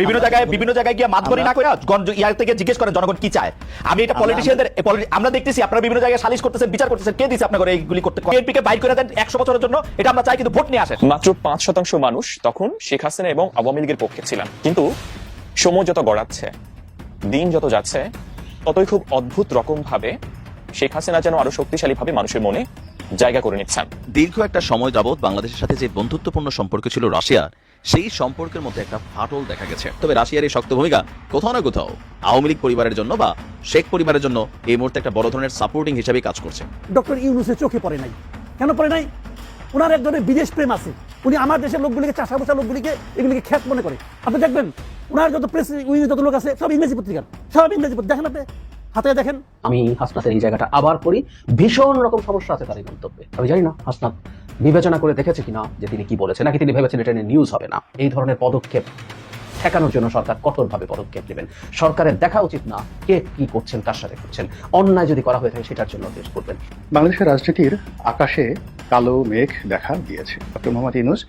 বিভিন্ন জায়গায় বিভিন্ন জায়গায় গিয়ে মাতবরি না করে ইয়ার থেকে জিজ্ঞেস করেন জনগণ কি চায়? আমি এটা পলিটিশিয়ানদের আমরা দেখতেছি আপনারা বিভিন্ন জায়গায় সালিশ করতেছেন বিচার করতেছেন কে দিচ্ছে আপনার এইগুলি করতে বিএনপি কে বাইর করে দেন একশো বছরের জন্য? এটা আমরা চাই কিন্তু ভোট নিয়ে আসেন। মাত্র পাঁচ শতাংশ মানুষ তখন শেখ হাসিনা এবং আওয়ামী লীগের পক্ষে ছিলেন। কিন্তু সময় যত গড়াচ্ছে দিন যত যাচ্ছে ততই খুব অদ্ভুত রকম ভাবে শেখ হাসিনা যেন আরও শক্তিশালী ভাবে মানুষের মনে জায়গা করে নিচ্ছেন। দীর্ঘ একটা সময় যাবৎ বাংলাদেশের সাথে যে বন্ধুত্বপূর্ণ সম্পর্ক ছিল রাশিয়ার সেই সম্পর্কের মধ্যে একটা ফাটল দেখা গেছে। তবে রাশিয়ার এই শক্ত ভূমিকা কোথাও না কোথাও আওয়ামী লীগ পরিবারের জন্য বা শেখ পরিবারের জন্য এই মুহূর্তে একটা বড় ধরনের সাপোর্টিং হিসেবে কাজ করছে। ডক্টর ইউনুসের চোখে পড়ে নাই। কেন পড়ে নাই? ওনার এক ধরনের বিদেশ প্রেম আছে। উনি আমার দেশের লোকগুলিকে চাষা বসা লোকগুলিকে এগুলিকে খ্যাত মনে করে। আপনি দেখবেন ওনার যত প্রেস উইং যত লোক আছে সব ইংরেজি পত্রিকা সব ইংরেজি পত্রিকা। দেখেন আপনি হাতে দেখেন। আমি হাসনাতের এই জায়গাটা আবার করি ভীষণ রকম সমস্যা আছে তার এই মন্তব্যে। আমি জানি না হাসনাত বিবেচনা করে দেখেছে কিনা যে তিনি কি বলেছেন নাকি তিনি ভেবেছেন এটা নিয়ে নিউজ হবে না? এই ধরনের পদক্ষেপ ঠেকানোর জন্য সরকার কঠোরভাবে পদক্ষেপ নেবেন। সরকারের দেখা উচিত না কে কি করছেন কার সাথে করছেন। অন্যায় যদি করা হয়ে থাকে সেটার জন্য দেশ করবেন। বাংলাদেশের রাজনীতির আকাশে কালো মেঘ দেখা দিয়েছে। ডক্টর মোহাম্মদ ইনুস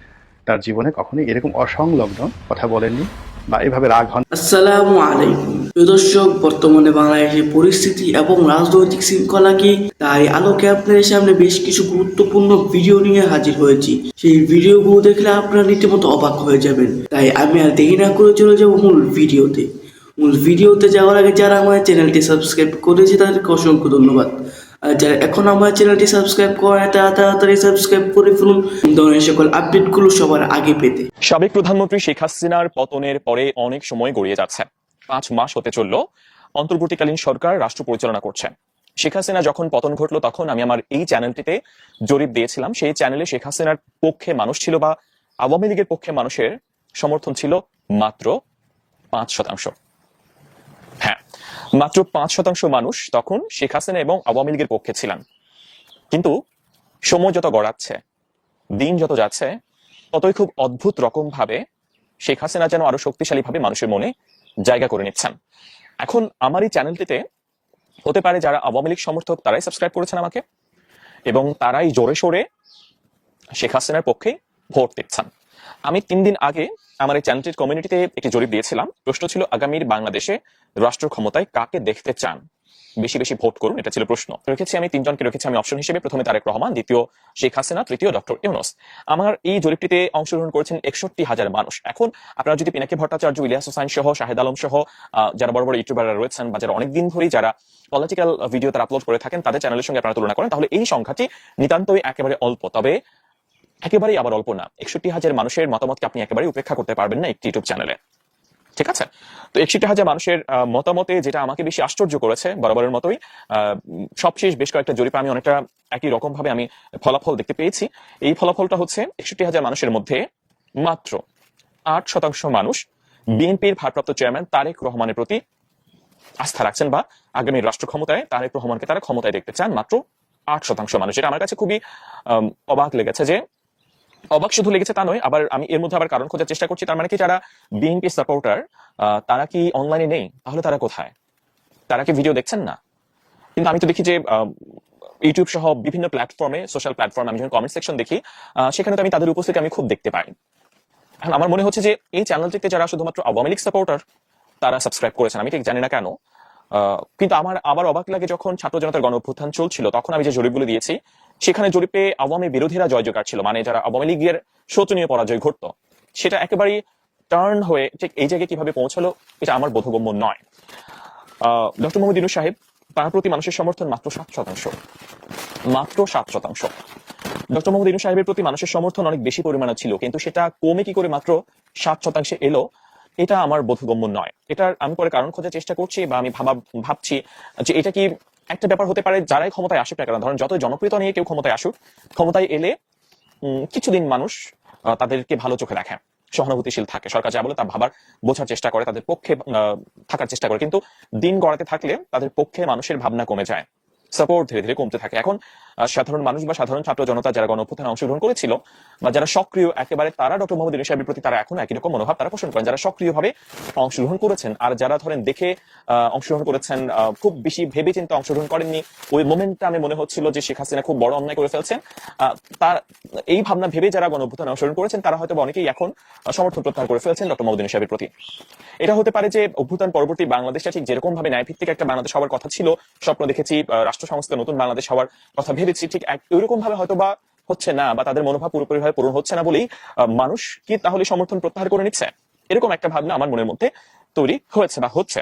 তার জীবনে কখনোই এরকম অসংলগ্ন কথা বলেননি বা এভাবে রাগ হন আসসালামু আলাইকুম। দর্শক, বর্তমানে বাংলাদেশের পরিস্থিতি এবং রাজনৈতিক শৃঙ্খলা কি? তাই আলোকে আপনাদের সামনে বেশ কিছু গুরুত্বপূর্ণ ভিডিও নিয়ে হাজির হয়েছি। সেই ভিডিওগুলো দেখলে আপনারা রীতিমতো অবাক হয়ে যাবেন। তাই আমি আর দেরি না করে চলে যাব মূল ভিডিওতে। মূল ভিডিওতে যাওয়ার আগে যারা আমার চ্যানেলটি সাবস্ক্রাইব করেছে, তাদেরকে অসংখ্য ধন্যবাদ। আর যারা এখন আমার চ্যানেলটি সাবস্ক্রাইব করে তাড়াতাড়ি সাবস্ক্রাইব করে ফেলুন। ধরনের সকল আপডেটগুলো সবার আগে পেতে। সাবেক প্রধানমন্ত্রী শেখ হাসিনার পতনের পরে অনেক সময় গড়িয়ে যাচ্ছে। পাঁচ মাস হতে চলল, অন্তর্বর্তীকালীন সরকার রাষ্ট্র পরিচালনা করছে শেখ হাসিনা যখন পতন ঘটলো তখন আমি আমার এই চ্যানেলটিতে জরিপ দিয়েছিলাম। সেই চ্যানেলে শেখ হাসিনার পক্ষে মানুষ ছিল বা আওয়ামী লীগের পক্ষে মানুষের সমর্থন ছিল মাত্র পাঁচ শতাংশ। হ্যাঁ মাত্র পাঁচ শতাংশ মানুষ তখন শেখ হাসিনা এবং আওয়ামী লীগের পক্ষে ছিলেন। কিন্তু সময় যত গড়াচ্ছে, দিন যত যাচ্ছে, ততই খুব অদ্ভুত রকম ভাবে শেখ হাসিনা যেন আরও শক্তিশালী ভাবে মানুষের মনে জায়গা করে নিচ্ছেন। এখন আমার এই চ্যানেলটিতে হতে পারে যারা আওয়ামী লীগ সমর্থক, তারাই সাবস্ক্রাইব করেছেন আমাকে এবং তারাই জোরে সোরে শেখ হাসিনার পক্ষে ভোট দিচ্ছেন। আমি তিন দিন আগে আমার এই চ্যানেলটির কমিউনিটিতে একটি জরিপ দিয়েছিলাম। প্রশ্ন ছিল, আগামীর বাংলাদেশে রাষ্ট্র ক্ষমতায় কাকে দেখতে চান? বেশি বেশি ভোট করুন, এটা ছিল প্রশ্ন। রেখেছি আমি, তিনজনকে রেখেছি আমি অপশন হিসেবে। প্রথমে তারেক রহমান, দ্বিতীয় শেখ হাসিনা, তৃতীয় ডক্টর ইউনুস। আমার এই জরিপটিতে অংশগ্রহণ করেছেন একষট্টি হাজার মানুষ। এখন আপনারা যদি পিনাকি ভট্টাচার্য, ইলিয়াস হোসাইন সহ, শাহেদ আলম সহ যারা বড় বড় ইউটিউবাররা রয়েছেন বা যারা অনেকদিন ধরেই যারা পলিটিক্যাল ভিডিও তারা আপলোড করে থাকেন, তাদের চ্যানেলের সঙ্গে আপনারা তুলনা করেন, তাহলে এই সংখ্যাটি নিতান্তই একেবারে অল্প। তবে একেবারেই আবার অল্প না। একষট্টি হাজার মানুষের মতামতকে আপনি একেবারে উপেক্ষা করতে পারবেন না একটি ইউটিউব চ্যানেলে ঠিক আছে? তো একষট্টি হাজার মানুষের মতামতে যেটা আমাকে বেশি আশ্চর্য করেছে, বরাবরের মতোই সবশেষ বেশ কয়েকটা জরিপে আমি অনেকটা একই রকম ভাবে আমি ফলাফল দেখতে পেয়েছি। এই ফলাফলটা হচ্ছে একষট্টি হাজার মানুষের মধ্যে মাত্র আট শতাংশ মানুষ বিএনপির ভারপ্রাপ্ত চেয়ারম্যান তারেক রহমানের প্রতি আস্থা রাখছেন বা আগামী রাষ্ট্র ক্ষমতায় তারেক রহমানকে তারা ক্ষমতায় দেখতে চান মাত্র আট শতাংশ মানুষ। এটা আমার কাছে খুবই অবাক লেগেছে যে অবাক শুধু লেগেছে তা নয়, আবার আমি এর মধ্যে আবার কারণ খোঁজার চেষ্টা করছি, তার মানে কি যারা বিএনপি সাপোর্টার তারা কি অনলাইনে নেই? তাহলে তারা কোথায়? তারা কি ভিডিও দেখছেন না? কিন্তু আমি তো দেখি যে ইউটিউব সহ বিভিন্ন প্ল্যাটফর্মে সোশ্যাল প্ল্যাটফর্মে আমি যখন কমেন্ট সেকশন দেখি সেখানে তো আমি তাদের উপস্থিতি আমি খুব দেখতে পাই। এখন আমার মনে হচ্ছে যে এই চ্যানেলটিতে যারা শুধুমাত্র আওয়ামী লীগ সাপোর্টার তারা সাবস্ক্রাইব করেছেন। আমি ঠিক জানি না কেন। কিন্তু আমার আবার অবাক লাগে যখন ছাত্র জনতার গণ অভ্যুত্থান চলছিল, তখন আমি যে জরিপগুলো দিয়েছি সেখানে জরিপে আওয়ামী বিরোধীরা জয় জোগাড় ছিল মানে যারা আওয়ামী লীগের শোচনীয় পরাজয় ঘটতো। সেটা একেবারেই টার্ন হয়ে ঠিক এই জায়গায় কীভাবে পৌঁছালো, এটা আমার বোধগম্য নয়। ডক্টর মোহাম্মদ ইনু সাহেব, তার প্রতি মানুষের সমর্থন মাত্র সাত শতাংশ। মাত্র সাত শতাংশ। ডক্টর মোহাম্মদ ইনু সাহেবের প্রতি মানুষের সমর্থন অনেক বেশি পরিমাণে ছিল, কিন্তু সেটা কমে কি করে মাত্র সাত শতাংশে এলো, এটা আমার বোধগম্য নয়। এটার আমি পরে কারণ খোঁজার চেষ্টা করছি বা আমি ভাবা ভাবছি যে এটা কি একটা ব্যাপার হতে পারে যারাই ক্ষমতায় আসুক না কেন। ধরেন যতই জনপ্রিয়তা নিয়ে কেউ ক্ষমতায় আসুক, ক্ষমতায় এলে কিছুদিন মানুষ তাদেরকে ভালো চোখে দেখে, সহানুভূতিশীল থাকে। সরকার যা বলে তা ভাবার, বোঝার চেষ্টা করে, তাদের পক্ষে থাকার চেষ্টা করে। কিন্তু দিন গড়াতে থাকলে তাদের পক্ষে মানুষের ভাবনা কমে যায়। সাপোর্ট ধীরে ধীরে কমতে থাকে। এখন সাধারণ মানুষ বা সাধারণ ছাত্র জনতা যারা গণ অভ্যুত্থানে অংশগ্রহণ করেছিল বা যারা সক্রিয়, একেবারে তারা ডক্টর মোহাম্মদ ইউনূস সাহেবের প্রতি তারা এখন একই রকম মনোভাব তারা পোষণ করেন, যারা সক্রিয়ভাবে অংশগ্রহণ করেছেন। আর যারা ধরেন দেখে অংশগ্রহণ করেছেন খুব বেশি ভেবে চিন্তে অংশগ্রহণ করেননি, ওই মোমেন্টটা আমি মনে হচ্ছিল যে শেখ হাসিনা খুব বড় অন্যায় করে ফেলছেন। তার, এই ভাবনা ভেবে যারা গণ অভ্যুত্থানে অংশগ্রহণ করেছেন, তারা হয়তো অনেকেই এখন সমর্থন প্রত্যাহার করে ফেলছেন ডক্টর মোহাম্মদ ইউনূস সাহেবের প্রতি। এটা হতে পারে যে অভ্যুত্থান পরবর্তী বাংলাদেশটা ঠিক যেরকম ভাবে ন্যায়ভিত্তিক একটা বাংলাদেশ হওয়ার কথা ছিল, স্বপ্ন দেখেছি রাষ্ট্র সংস্থা নতুন বাংলাদেশ হওয়ার কথা ভেবেছি, ঠিক এক ওইরকম ভাবে হয়তো বা হচ্ছে না বা তাদের মনোভাব পুরোপুরি ভাবে পূরণ হচ্ছে না বলেই মানুষ কি তাহলে সমর্থন প্রত্যাহার করে নিচ্ছে? এরকম একটা ভাবনা আমার মনের মধ্যে তৈরি হয়েছে বা হচ্ছে।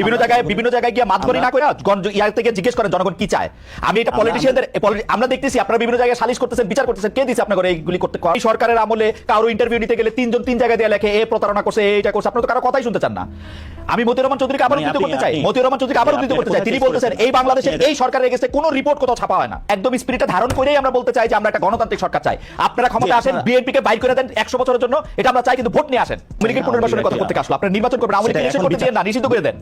বিভিন্ন জায়গায় বিভিন্ন জায়গায় গিয়ে মাতবরি না করে ইয়ার থেকে জিজ্ঞেস করেন জনগণ কি চায়? আমি এটা পলিটিশিয়ানদের আমরা দেখতেছি আপনারা বিভিন্ন জায়গায় সালিশ করতেছেন বিচার করতেছেন কে দিচ্ছে আপনার এইগুলি করতে? এই সরকারের আমলে কারও ইন্টারভিউ নিতে গেলে তিনজন তিন জায়গায় দিয়ে লেখে এ প্রতারণা করছে এইটা করছে। আপনারা তো কারও কথাই শুনতে চান না। আমি মতিউর রহমান চৌধুরীকে আবার মানে উদ্ধৃত করতে চাই। মতিউর রহমান চৌধুরীকে আবার উদ্ধৃত করতে চাই। তিনি বলতেছেন এই বাংলাদেশের এই সরকারের এগেছে কোনো রিপোর্ট কোথাও ছাপা হয় না। একদম স্পিরিটটা ধারণ করেই আমরা বলতে চাই যে আমরা একটা গণতান্ত্রিক সরকার চাই। আপনারা ক্ষমতা আসেন বিএনপি কে বাইর করে দেন একশো বছরের জন্য। এটা আমরা চাই কিন্তু ভোট নিয়ে আসেন। মিলিকের পুনর্বাসনের কথা করতে আসলো। আপনারা নির্বাচন করবেন আওয়ামী নিষেধ এখন করতে না নিষিদ্ধ করে দেন।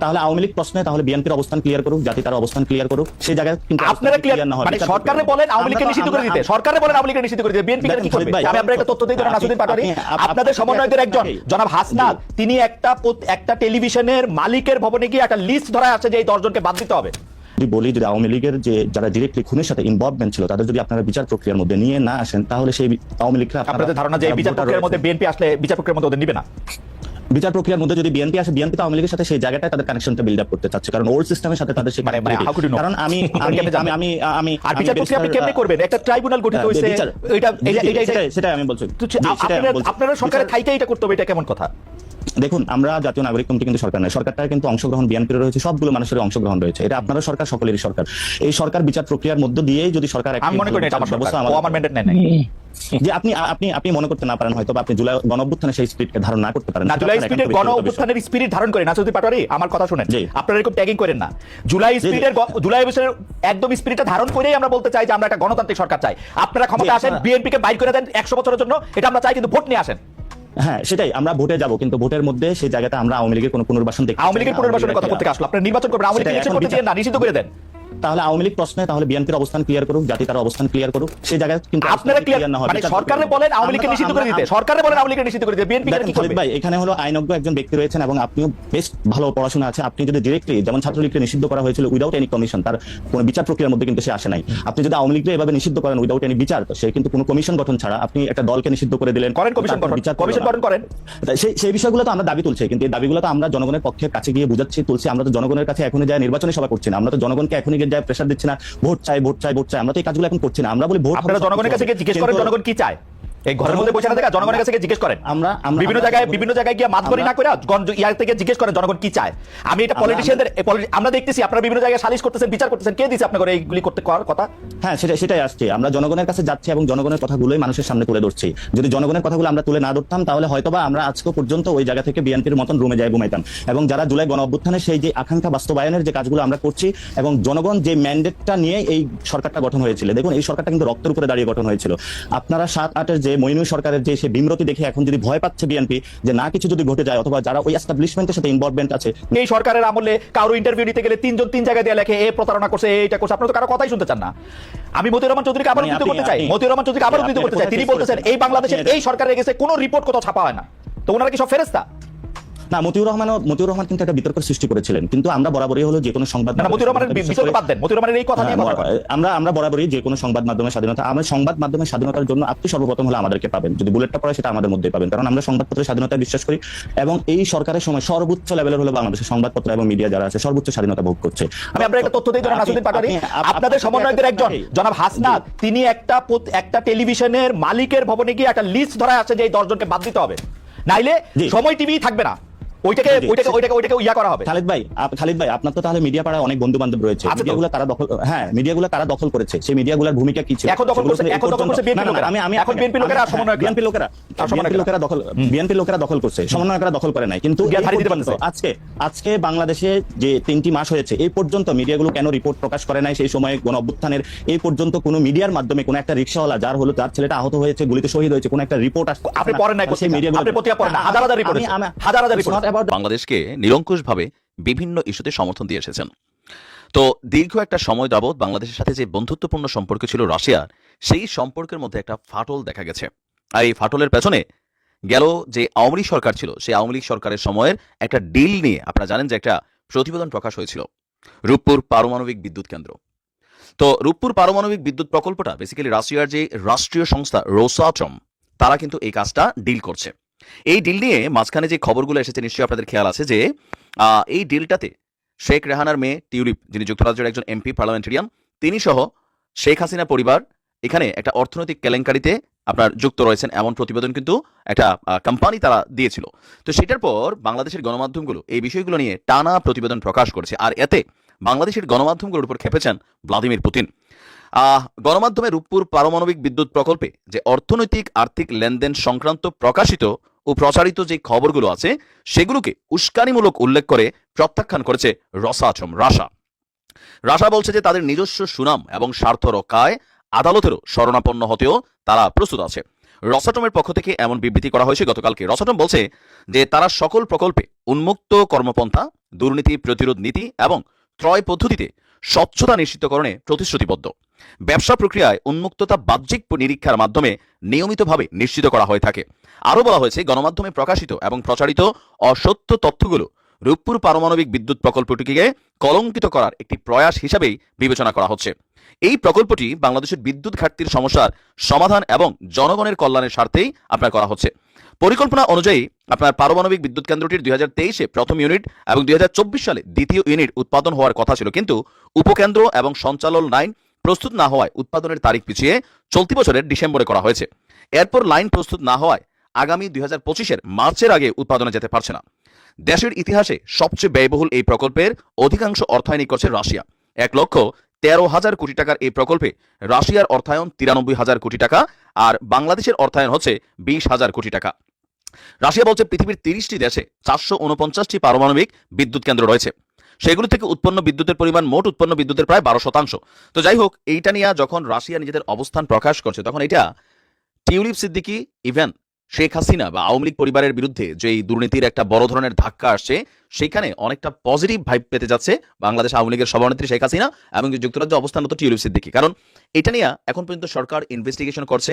তাহলে আওয়ামী লীগ প্রশ্নে তাহলে বিএনপির অবস্থান ক্লিয়ার করুক জাতি তার অবস্থান ক্লিয়ার করুক। সেই জায়গায় কিন্তু আপনারা ক্লিয়ার না হয়। মানে সরকারে বলেন আওয়ামী লীগকে নিষিদ্ধ করে দিতে। সরকারে বলেন আওয়ামী লীগকে নিষিদ্ধ করে দিতে। বিএনপি কি করবে আমি আপনার একটা তথ্য দিই আপনি- নাসুদ্দিন পাটোয়ারি। আপনাদের আপনি- সমন্বয়কের একজন জনাব হাসনাত। তিনি একটা একটা টেলিভিশনের মালিকের ভবনে গিয়ে একটা লিস্ট ধরা আছে যে এই দশজনকে বাদ দিতে হবে। যদি বলি যদি আওয়ামী লীগের যে যারা ডিরেক্টলি খুনের সাথে ইনভলভমেন্ট ছিল তাদের যদি আপনারা বিচার প্রক্রিয়ার মধ্যে নিয়ে না আসেন তাহলে সেই আওয়ামী লীগরা আপনাদের ধারণা যে বিচার প্রক্রিয়ার মধ্যে বিএনপি আসলে বিচার প্রক্রিয়ার মধ্যে ওদের নিবে না। বিচার প্রক্রিয়ার মধ্যে যদি বিএনপি আসে বিএনপি তো আওয়ামী লীগের সাথে সেই জায়গাটায় তাদের কানেকশনটা বিল্ড আপ করতে চাচ্ছে। কারণ ওল্ড সিস্টেমের সাথে তাদের সেই মানে- মানে? কারণ আমি আমি আমি আমি আর বিচার প্রক্রিয়া আপনি কেমনে করবেন? একটা ট্রাইব্যুনাল গঠিত হয়েছে এটা এটা সেটাই আমি বলছি। আপনারা বিচার- থাইকে এটা করতে হবে এটা কেমন কথা? দেখুন আমরা জাতীয় নাগরিক কমিটি কিন্তু সরকার নয়। সরকারটা কিন্তু অংশগ্রহণ বিএনপির রয়েছে সবগুলো মানুষের অংশগ্রহণ রয়েছে। এটা আপনারা সরকার সকলেরই সরকার। এই সরকার বিচার প্রক্রিয়ার মধ্য দিয়েই যদি সরকার আমি মনে করি এটা আমার ব্যবস্থা আমার ম্যান্ডেট নেয় নাই। যে আপনি আপনি আপনি মনে করতে না পারেন হয়তো আপনি জুলাই গণঅভ্যুত্থানে সেই স্পিরিটকে ধারণ না করতে পারেন। না জুলাই আপনার স্পিডের একান্ত গণ ব্যক্তিগত বিষয়। অভ্যুত্থানের স্পিরিট ধারণ করে। নাসুদ্দিন পাটোয়ারি আমার কথা শুনেন। আপনারা এরকম ট্যাগিং করেন না। জুলাই স্পিডের জুলাই অভ্যুত্থানের একদম স্পিরিটটা ধারণ করেই আমরা বলতে চাই যে আমরা একটা গণতান্ত্রিক সরকার চাই। আপনারা ক্ষমতা আসেন বিএনপি কে বাইর করে দেন একশো বছরের জন্য। এটা আমরা চাই কিন্তু ভোট নিয়ে আসেন। হ্যাঁ সেটাই আমরা ভোটে যাব কিন্তু ভোটের মধ্যে সেই জায়গাটা আমরা আওয়ামী লীগের কোনো পুনর্বাসন দেখতে আওয়ামী লীগের পুনর্বাসনের কথা করতে আসলো? আপনারা নির্বাচন করবেন আওয়ামী এখন করতে না নিষিদ্ধ করে দেন। তাহলে আওয়ামী লীগ প্রশ্নে তাহলে বিএনপির অবস্থান ক্লিয়ার করুক জাতি তার অবস্থান ক্লিয়ার করুক সেই জায়গায় কিন্তু আপনারা ক্লিয়ার না হয় মানে সরকারে বলেন আওয়ামী লীগকে নিষিদ্ধ করে দিতে। সরকারে বলেন আওয়ামী লীগকে নিষিদ্ধ করে দিতে। বিএনপি কি করবে? ভাই এখানে হলো আইনজ্ঞ একজন ব্যক্তি রয়েছেন এবং আপনিও বেশ ভালো পড়াশোনা আছে। আপনি যদি ডিরেক্টলি যেমন ছাত্রলীগকে নিষিদ্ধ করা হয়েছিল উইদাউট এনি কমিশন তার কোনো বিচার প্রক্রিয়ার মধ্যে কিন্তু সে আসে নাই। আপনি যদি আওয়ামী লীগকে এভাবে নিষিদ্ধ করেন উইদাউট এনি বিচার তো সে কিন্তু কোনো কমিশন গঠন ছাড়া আপনি একটা দলকে নিষিদ্ধ করে দিলেন। করেন কমিশন গঠন। বিচার কমিশন গঠন করেন। সেই সেই বিষয়গুলো তো আমরা দাবি তুলছি কিন্তু এই দাবিগুলো তো আমরা জনগণের পক্ষে কাছে গিয়ে বুঝাচ্ছি তুলছি আমরা তো জনগণের কাছে এখনই যায় নির্বাচনী সভা করছি না। আমরা তো জনগণকে এখনই গিয়ে যায় প্রেশার দিচ্ছি না ভোট চাই ভোট চাই ভোট চাই। আমরা তো এই কাজগুলো এখন করছি না। আমরা বলি ভোট আপনারা জনগণের কাছে জিজ্ঞেস করেন জনগণ কি চায়? এই ঘরের মধ্যে বসে না জনগণের কাছে জিজ্ঞেস করেন। আমরা আমরা- বিভিন্ন জায়গায় বিভিন্ন জায়গায় গিয়ে মাতবরি না করে ইয়ার থেকে জিজ্ঞেস করেন জনগণ কি চায়। আমি এটা পলিটিশিয়ানদের আমরা দেখতেছি আপনারা বিভিন্ন জায়গায় সালিশ করতেছেন বিচার করতেছেন কে দিচ্ছে এইগুলি করতে করার কথা? হ্যাঁ সেটা সেটাই আসছে। আমরা জনগণের কাছে যাচ্ছি এবং জনগণের কথাগুলোই মানুষের সামনে তুলে ধরছি। যদি জনগণের কথাগুলো আমরা তুলে না ধরতাম তাহলে হয়তোবা আমরা আজকে পর্যন্ত ওই জায়গা থেকে বিএনপির মতন রুমে যাই ঘুমাইতাম। এবং যারা জুলাই গণ অভ্যুত্থানের সেই যে আকাঙ্ক্ষা বাস্তবায়নের যে কাজগুলো আমরা করছি এবং জনগণ যে ম্যান্ডেটটা নিয়ে এই সরকারটা গঠন হয়েছিল। দেখুন এই সরকারটা কিন্তু রক্তের উপরে দাঁড়িয়ে গঠন হয়েছিল। আপনারা সাত আটের যে মইনু সরকারের যে সে বিমরতি দেখে এখন যদি ভয় পাচ্ছে বিএনপি যে না কিছু যদি ঘটে যায় অথবা যারা ওই এস্টাবলিশমেন্টের সাথে ইনভলভমেন্ট আছে, এই সরকারের আমলে কারও ইন্টারভিউ নিতে গেলে তিনজন তিন জায়গায় দিয়ে লেখে, এ প্রতারণা করছে এইটা করছে আপনারা তো কারও কথাই শুনতে চান না। আমি মতি রহমান চৌধুরীকে আবার মানে উদ্ধৃত করতে চাই। মতি রহমান চৌধুরীকে আবার উদ্ধৃত করতে চাই। তিনি বলতেছেন এই বাংলাদেশের এই সরকারের গেছে, কোনো রিপোর্ট কোথাও ছাপা হয় না। তো ওনারা কি সব ফেরেস্তা না মতিউর রহমানও মতিউর রহমান কিন্তু একটা বিতর্ক সৃষ্টি করেছিলেন। কিন্তু আমরা বরাবরই হলো যে কোনো সংবাদ মতিউর রহমানের বিতর্ক বাদ দেন। মতিউর রহমানের এই কথা নিয়ে হ্যাঁ, আমরা আমরা বরাবরই যে কোনো সংবাদ মাধ্যমের স্বাধীনতা আমরা সংবাদ মাধ্যমের স্বাধীনতার জন্য আপনি সর্বপ্রথম হলে আমাদেরকে পাবেন। যদি বুলেটটা পড়ে সেটা আমাদের মধ্যেই পাবেন। কারণ আমরা সংবাদপত্রের স্বাধীনতায় বিশ্বাস করি এবং এই সরকারের সময় সর্বোচ্চ লেভেলের হলো বাংলাদেশের সংবাদপত্র এবং মিডিয়া যারা আছে সর্বোচ্চ স্বাধীনতা ভোগ করছে। আমি আপনার একটা তথ্য দিই আপনি- নাসুদ্দিন আপ- আপনাদের আপনাকে সমন্বয়কের একজন জনাব হাসনাত। তিনি একটা একটা টেলিভিশনের মালিকের ভবনে গিয়ে একটা লিস্ট ধরা আছে যে এই দশজনকে বাদ দিতে হবে। নাইলে। সময় টিভি থাকবে না। ওইটাকে ওইটাকে ওইটাকে ওইটাকে ইয়া করা হবে খালিদ ভাই খালিদ ভাই আপনার তো তাহলে মিডিয়া পাড়ায় অনেক বন্ধু বান্ধব রয়েছে মিডিয়াগুলো তারা দখল হ্যাঁ মিডিয়াগুলো তারা দখল করেছে সেই মিডিয়াগুলোর ভূমিকা কি ছিল এখন দখল করছে- এখন দখল করছে না, লোকেরা। আমি আমি এখন BNP লোকেরা আর সমন্বয়করা। বিএনপি লোকেরা বিএনপি লোকেরা দখল বিএনপি লোকেরা দখল করছে সমন্বয়করা দখল করে নাই কিন্তু। আজকে আজকে বাংলাদেশে যে তিনটি মাস হয়েছে এই পর্যন্ত মিডিয়াগুলো কেন রিপোর্ট প্রকাশ করে নাই সেই সময় গণ অভ্যুত্থানের এই পর্যন্ত কোনো মিডিয়ার মাধ্যমে কোনো একটা রিক্সাওয়ালা যার হলো যার ছেলেটা আহত হয়েছে গুলিতে শহীদ হয়েছে কোনো একটা রিপোর্ট আপনি পড়েন নাই সেই মিডিয়াগুলো আপনি পড়েন না। হাজার হাজার আছে। হাজার হাজার report আছে। বাংলাদেশকে নিরঙ্কুশভাবে বিভিন্ন ইস্যুতে সমর্থন দিয়ে এসেছেন। তো দীর্ঘ একটা সময় যাবৎ বাংলাদেশের সাথে যে বন্ধুত্বপূর্ণ সম্পর্ক ছিল রাশিয়ার, সেই সম্পর্কের মধ্যে একটা ফাটল দেখা গেছে। আর এই ফাটলের পেছনে গেল যে আওয়ামী লীগ সরকার ছিল, সেই আওয়ামী লীগ সরকারের সময়ের একটা ডিল নিয়ে আপনারা জানেন যে একটা প্রতিবেদন প্রকাশ হয়েছিল, রূপপুর পারমাণবিক বিদ্যুৎ কেন্দ্র। তো রূপপুর পারমাণবিক বিদ্যুৎ প্রকল্পটা বেসিক্যালি রাশিয়ার যে রাষ্ট্রীয় সংস্থা রোসাটম, তারা কিন্তু এই কাজটা ডিল করছে। এই ডিল নিয়ে মাঝখানে যে খবরগুলো এসেছে, নিশ্চয়ই আপনাদের খেয়াল আছে যে এই ডিলটাতে শেখ রেহানার মেয়ে টিউলিপ, যিনি যুক্তরাজ্যের একজন এমপি পার্লামেন্টারিয়ান তিনি সহ শেখ হাসিনা পরিবার এখানে একটা অর্থনৈতিক কেলেঙ্কারিতে আপনার যুক্ত রয়েছেন এমন প্রতিবেদন কিন্তু একটা কোম্পানি তারা দিয়েছিল। তো সেটার পর বাংলাদেশের গণমাধ্যমগুলো এই বিষয়গুলো নিয়ে টানা প্রতিবেদন প্রকাশ করেছে, আর এতে বাংলাদেশের গণমাধ্যমগুলোর উপর খেপেছেন ভ্লাদিমির পুতিন। গণমাধ্যমে রূপপুর পারমাণবিক বিদ্যুৎ প্রকল্পে যে অর্থনৈতিক, আর্থিক লেনদেন সংক্রান্ত প্রকাশিত ও প্রচারিত যে খবরগুলো আছে, সেগুলোকে উস্কানিমূলক উল্লেখ করে প্রত্যাখ্যান করেছে রসাচম রাশা। রাশা বলছে যে তাদের নিজস্ব সুনাম এবং স্বার্থ রক্ষায় আদালতেরও শরণাপন্ন হতেও তারা প্রস্তুত আছে। রসাটমের পক্ষ থেকে এমন বিবৃতি করা হয়েছে গতকালকে। রসাটম বলছে যে তারা সকল প্রকল্পে উন্মুক্ত কর্মপন্থা, দুর্নীতি প্রতিরোধ নীতি এবং ক্রয় পদ্ধতিতে স্বচ্ছতা নিশ্চিতকরণে প্রতিশ্রুতিবদ্ধ। ব্যবসা প্রক্রিয়ায় উন্মুক্ততা বাহ্যিক নিরীক্ষার মাধ্যমে নিয়মিতভাবে নিশ্চিত করা হয়ে থাকে। আরও বলা হয়েছে, গণমাধ্যমে প্রকাশিত এবং প্রচারিত অসত্য তথ্যগুলো রূপপুর পারমাণবিক বিদ্যুৎ প্রকল্পটিকে কলঙ্কিত করার একটি প্রয়াস হিসাবেই বিবেচনা করা হচ্ছে। এই প্রকল্পটি বাংলাদেশের বিদ্যুৎ ঘাটতির সমস্যার সমাধান এবং জনগণের কল্যাণের স্বার্থেই আপনার করা হচ্ছে। পরিকল্পনা অনুযায়ী আপনার পারমাণবিক বিদ্যুৎ কেন্দ্রটির দুই হাজার তেইশে প্রথম ইউনিট এবং দুই হাজার চব্বিশ সালে দ্বিতীয় ইউনিট উৎপাদন হওয়ার কথা ছিল, কিন্তু উপকেন্দ্র এবং সঞ্চালন লাইন প্রস্তুত না হওয়ায় উৎপাদনের তারিখ পিছিয়ে চলতি বছরের ডিসেম্বরে করা হয়েছে। এরপর লাইন প্রস্তুত না হওয়ায় আগামী দুই হাজার পঁচিশের মার্চের আগে উৎপাদনে যেতে পারছে না। দেশের ইতিহাসে সবচেয়ে ব্যয়বহুল এই প্রকল্পের অধিকাংশ অর্থায়নই করছে রাশিয়া। এক লক্ষ তেরো হাজার কোটি টাকার এই প্রকল্পে রাশিয়ার অর্থায়ন তিরানব্বই হাজার কোটি টাকা আর বাংলাদেশের অর্থায়ন হচ্ছে বিশ হাজার কোটি টাকা। রাশিয়া বলছে পৃথিবীর তিরিশটি দেশে চারশো উনপঞ্চাশটি পারমাণবিক বিদ্যুৎ কেন্দ্র রয়েছে। সেগুলো থেকে উৎপন্ন বিদ্যুতের পরিমাণ মোট উৎপন্ন বিদ্যুতের প্রায় বারো শতাংশ। তো যাই হোক, এইটা নিয়ে যখন রাশিয়া নিজেদের অবস্থান প্রকাশ করছে, তখন এটা টিউলিপ সিদ্দিকি, ইভেন শেখ হাসিনা বা আওয়ামী পরিবারের বিরুদ্ধে যে এই দুর্নীতির একটা বড় ধরনের ধাক্কা আসছে, সেখানে অনেকটা পজিটিভ ভাইব পেতে যাচ্ছে বাংলাদেশ আওয়ামী লীগের সভানেত্রী শেখ হাসিনা এবং যুক্তরাজ্যে অবস্থানরত টিউলিপ সিদ্দিকি। কারণ এটা নিয়ে এখন পর্যন্ত সরকার ইনভেস্টিগেশন করছে।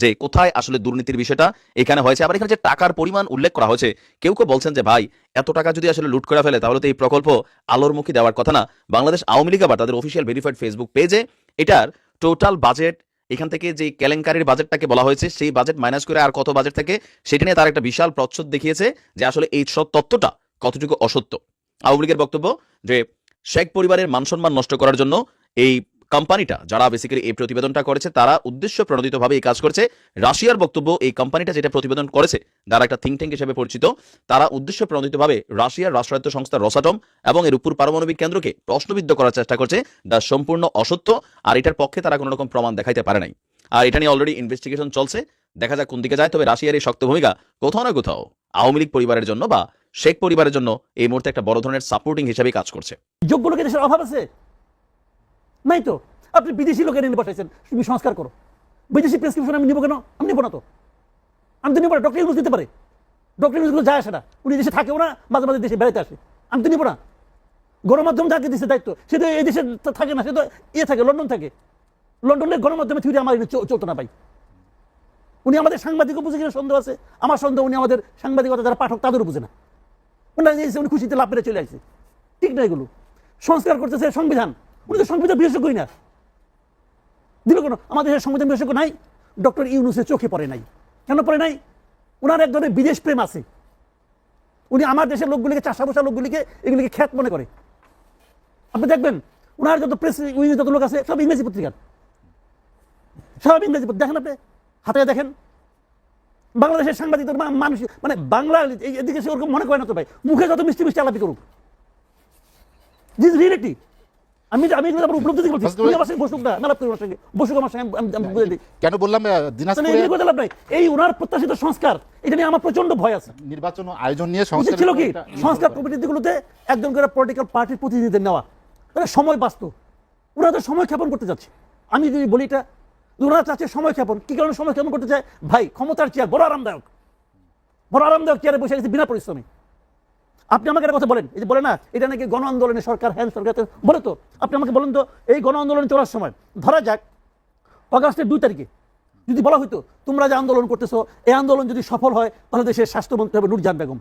যে কোথায় আসলে দুর্নীতির বিষয়টা এখানে হয়েছে। আবার এখানে যে টাকার পরিমাণ উল্লেখ করা হয়েছে, কেউ কেউ বলছেন যে, ভাই, এত টাকা যদি আসলে লুট করে ফেলে, তাহলে তো এই প্রকল্প আলোর মুখী দেওয়ার কথা না। বাংলাদেশ আওয়ামী লীগ আবার তাদের অফিসিয়াল ভেরিফাইড ফেসবুক পেজে এটার টোটাল বাজেট এখান থেকে যে কেলেঙ্কারির বাজেটটাকে বলা হয়েছে, সেই বাজেট মাইনাস করে আর কত বাজেট থাকে, সেটা নিয়ে তার একটা বিশাল প্রচ্ছদ দেখিয়েছে যে আসলে এই সব তথ্যটা কতটুকু অসত্য। আওয়ামী লীগের বক্তব্য যে শেখ পরিবারের মানসম্মান নষ্ট করার জন্য এই কোম্পানিটা, যারা বেসিক্যালি এই প্রতিবেদনটা করেছে, তারা উদ্দেশ্য প্রণোদিতভাবে এই কাজ করছে। রাশিয়ার বক্তব্য এই কোম্পানিটা যেটা প্রতিবেদন করেছে, যারা একটা থিঙ্ক ট্যাঙ্ক হিসেবে পরিচিত, তারা উদ্দেশ্য প্রণোদিতভাবে রাশিয়ার রাষ্ট্রায়ত্ত সংস্থা রসাটম এবং এর উপর পারমাণবিক কেন্দ্রকে প্রশ্নবিদ্ধ করার চেষ্টা করছে, যা সম্পূর্ণ অসত্য, আর এটার পক্ষে তারা কোনো রকম প্রমাণ দেখাইতে পারে নাই। আর এটা নিয়ে অলরেডি ইনভেস্টিগেশন চলছে। দেখা যাক কোন দিকে যায়, তবে রাশিয়ার এই শক্ত ভূমিকা কোথাও না কোথাও আওয়ামী লীগ পরিবারের জন্য বা শেখ পরিবারের জন্য এই মুহূর্তে একটা বড় ধরনের সাপোর্টিং হিসেবে কাজ করছে। যোগ্য লোকের অভাব আছে? নাই তো? আপনি বিদেশি লোকের এনে বসাইছেন তুমি সংস্কার করো। বিদেশি প্রেসক্রিপশন আমি নিবো কেন? আমি নিবো না তো? আমি তো নিবো না ডক্টর ইউজ দিতে পারে। ডক্টর ইউজগুলো যায় আসে না। উনি দেশে থাকেও না, মাঝে মাঝে দেশে বেড়াতে আসে। আমি তো নিবো না। গণমাধ্যম যাকে দিচ্ছে দায়িত্ব, সে তো এই দেশে থাকে না, সে তো ইয়ে থাকে, লন্ডন থাকে। লন্ডনের গণমাধ্যমে থিওরি আমার চলতো না ভাই। উনি আমাদের সাংবাদিকও বুঝে কিনা সন্দেহ আছে? আমার সন্দেহ উনি আমাদের সাংবাদিকতা যারা পাঠক তাদেরও বুঝে না। উনি খুশিতে লাভ পেরে চলে আসছে। ঠিক না এগুলো। সংস্কার করতেছে সংবিধান। উনি তো সংবিধান বিশেষজ্ঞই না। দিল কেন? আমাদের দেশের সংবিধান বিশেষজ্ঞ নাই, ডক্টর ইউনুসের চোখে পড়ে নাই। কেন পড়ে নাই? ওনার এক ধরনের বিদেশ প্রেম আছে। উনি আমার দেশের লোকগুলিকে চাষা বসা লোকগুলিকে, এগুলিকে খ্যাত মনে করে। আপনি দেখবেন ওনার যত প্রেস উইং যত লোক আছে, সব ইংরেজি পত্রিকার। সব ইংরেজি দেখেন আপনি, হাতে দেখেন। বাংলাদেশের সাংবাদিক মানুষ মানে বাংলা এদিকে সে ওরকম মনে করে না তো ভাই। মুখে যত মিষ্টি মিষ্টি আলাপি করুক। দিস রিয়েলিটি আমি আমি এগুলো আমার উপলব্ধি তুই আমার সঙ্গে বসুক না মেলাপ করি আমার সঙ্গে। বসুক আমার সঙ্গে আমি- দিই। কেন বললাম দিনাজপুরে এই ওনার প্রত্যাশিত সংস্কার এটা নিয়ে আমার প্রচণ্ড ভয় আছে। নির্বাচন আয়োজন নিয়ে সংস্কার ছিল কি? সংস্কার কমিটিগুলোতে একজন করে পলিটিক্যাল পার্টির প্রতিনিধিদের নেওয়া। তাহলে সময় বাঁচত। ওরা তো সময় ক্ষেপণ করতে যাচ্ছে। আমি যদি বলি এটা চাচ্ছে সময় ক্ষেপণ। কি কারণে সময় ক্ষেপণ করতে চায়? ভাই ক্ষমতার চেয়ার বড় আরামদায়ক। বড় আরামদায়ক চেয়ারে বসে গেছে বিনা পরিশ্রমে। আপনি আমাকে একটা কথা বলেন। এই যে বলে না, এটা নাকি গণ আন্দোলনের সরকার, হ্যান সরকার। বলে তো। আপনি আমাকে বলেন তো, এই গণ আন্দোলন চলার সময়, ধরা যাক, অগাস্টের দুই তারিখে যদি বলা হতো তোমরা যে আন্দোলন করতেছো, এই আন্দোলন যদি সফল হয়, তাহলে দেশের স্বাস্থ্যমন্ত্রী হবে নূরজান বেগম।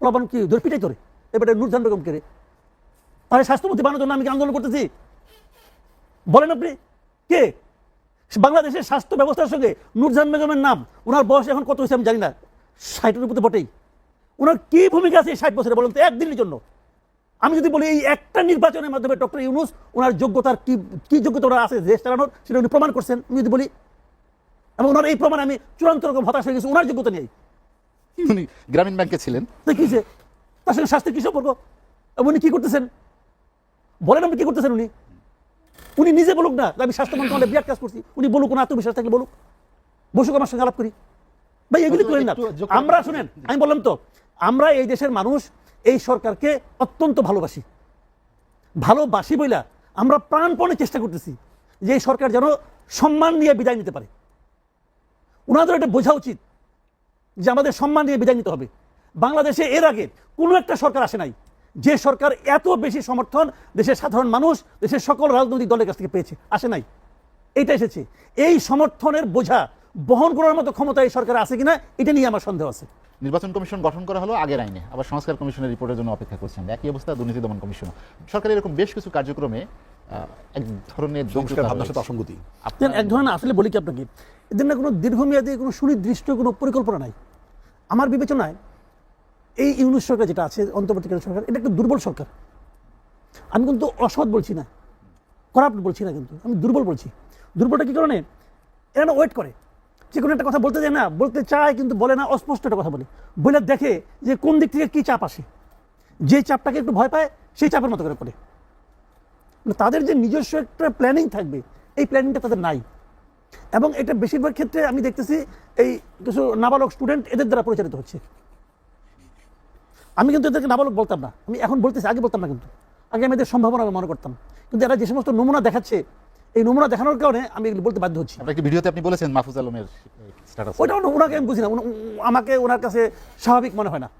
প্রবণ কি, ধরে পিটাই তোরে এবারে নূরজান বেগম কেড়ে তাহলে স্বাস্থ্যমন্ত্রী বানানোর জন্য আমি কি আন্দোলন করতেছি? বলেন আপনি, কে? বাংলাদেশের স্বাস্থ্য ব্যবস্থার সঙ্গে নুরজান বেগমের নাম, ওনার বয়স এখন কত হয়েছে আমি জানি না। ষাটের উপরে বটেই। ওনার কি ভূমিকা আছে এই ষাট বছরে বলুন তো একদিনের জন্য? আমি যদি বলি এই একটা নির্বাচনের মাধ্যমে ডক্টর ইউনুস ওনার যোগ্যতার কি কি যোগ্যতা ওনার আছে দেশ চালানোর সেটা উনি প্রমাণ করছেন। আমি যদি বলি এবং ওনার এই প্রমাণ আমি চূড়ান্ত রকম হতাশ হয়ে গেছি ওনার যোগ্যতা নেই উনি গ্রামীণ ব্যাংকে ছিলেন। তো কি হয়েছে? তার সঙ্গে স্বাস্থ্যের কি সম্পর্ক? এবং উনি কি করতেছেন? বলেন আপনি কি করতেছেন উনি? উনি নিজে বলুক না আমি স্বাস্থ্য মন্ত্রণালয়ে বিরাট কাজ করছি উনি বলুক কোনো আত্মবিশ্বাস থাকলে বলুক। বসুক আমার সঙ্গে আলাপ করি। ভাই এগুলি করেন না। আমরা শুনেন আমি বললাম তো আমরা এই দেশের মানুষ, এই সরকারকে অত্যন্ত ভালোবাসি। ভালোবাসি বইলা আমরা প্রাণপণে চেষ্টা করতেছি যে এই সরকার যেন সম্মান নিয়ে বিদায় নিতে পারে। ওনাদের এটা বোঝা উচিত যে আমাদের সম্মান নিয়ে বিদায় নিতে হবে। বাংলাদেশে এর আগে কোনো একটা সরকার আসে নাই যে সরকার এত বেশি সমর্থন দেশের সাধারণ মানুষ, দেশের সকল রাজনৈতিক দলের কাছ থেকে পেয়েছে, আসে নাই। এইটা এসেছে। এই সমর্থনের বোঝা বহন করার মতো ক্ষমতা এই সরকার আছে কিনা, এটা নিয়ে আমার সন্দেহ আছে। নির্বাচন কমিশন গঠন করা হলো আগের আইনে। আবার সংস্কার কমিশনের রিপোর্টের জন্য অপেক্ষা করছেন। একই অবস্থা দুর্নীতি দমন কমিশন সরকার এরকম বেশ কিছু কার্যক্রমে এক ধরনের ভাবনার সাথে অসঙ্গতি। এক ধরনের আসলে বলি কি আপনাকে? এদের না কোনো দীর্ঘমেয়াদী কোনো সুনির্দিষ্ট কোনো পরিকল্পনা নাই। আমার বিবেচনায় এই ইউনুস সরকার যেটা আছে অন্তর্বর্তীকালীন সরকার এটা একটা দুর্বল সরকার। আমি কিন্তু অসৎ বলছি না। করাপ্ট বলছি না কিন্তু। আমি দুর্বল বলছি। দুর্বলটা কি কারণে? এরা না ওয়েট করে। যে কোনো একটা কথা বলতে যায় না, বলতে চায় কিন্তু বলে না, অস্পষ্ট একটা কথা বলে। বলে দেখে যে কোন দিক থেকে কী চাপ আসে। যে চাপটাকে একটু ভয় পায়, সেই চাপের মতো করে করে মানে তাদের যে নিজস্ব একটা প্ল্যানিং থাকবে, এই প্ল্যানিংটা তাদের নাই। এবং এটা বেশিরভাগ ক্ষেত্রে আমি দেখতেছি এই কিছু নাবালক স্টুডেন্ট এদের দ্বারা পরিচালিত হচ্ছে। আমি কিন্তু এদেরকে নাবালক বলতাম না। আমি এখন বলতেছি, আগে বলতাম না কিন্তু। আগে আমি এদের সম্ভাবনা মনে করতাম। কিন্তু এরা যে সমস্ত নমুনা দেখাচ্ছে এই নমুনা দেখানোর কারণে আমি এগুলো বলতে বাধ্য হচ্ছি। আপনার একটি ভিডিওতে আপনি বলেছেন মাহফুজ আলমের স্ট্যাটাস ওইটা ওনা- ওনাকে আমি বুঝি না। আমাকে ওনার কাছে স্বাভাবিক মনে হয় না।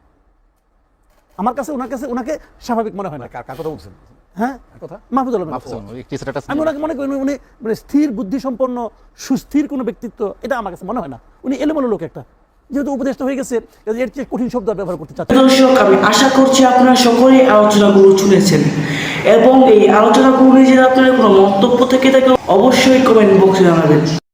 আমার কাছে ওনার কাছে ওনাকে স্বাভাবিক মনে হয় না। কার কার কথা বলছেন? হ্যাঁ? কথা? মাহফুজ আলম মাহফুজ একটি স্ট্যাটাস আমি ওনাকে মনে করি উনি- মানে স্থির বুদ্ধি সম্পন্ন সুস্থির কোনো ব্যক্তিত্ব এটা আমার কাছে মনে হয় না। উনি এলোমেলো লোক একটা। যেহেতু উপদেষ্টা হয়ে গেছে এর চেয়ে কঠিন শব্দ ব্যবহার করতে চাচ্ছি দর্শক আমি আশা করছি আপনারা সকলেই আলোচনাগুলো শুনেছেন এবং এই আলোচনাগুলো নিয়ে যদি আপনার কোনো মন্তব্য থেকে থাকে অবশ্যই কমেন্ট বক্সে জানাবেন।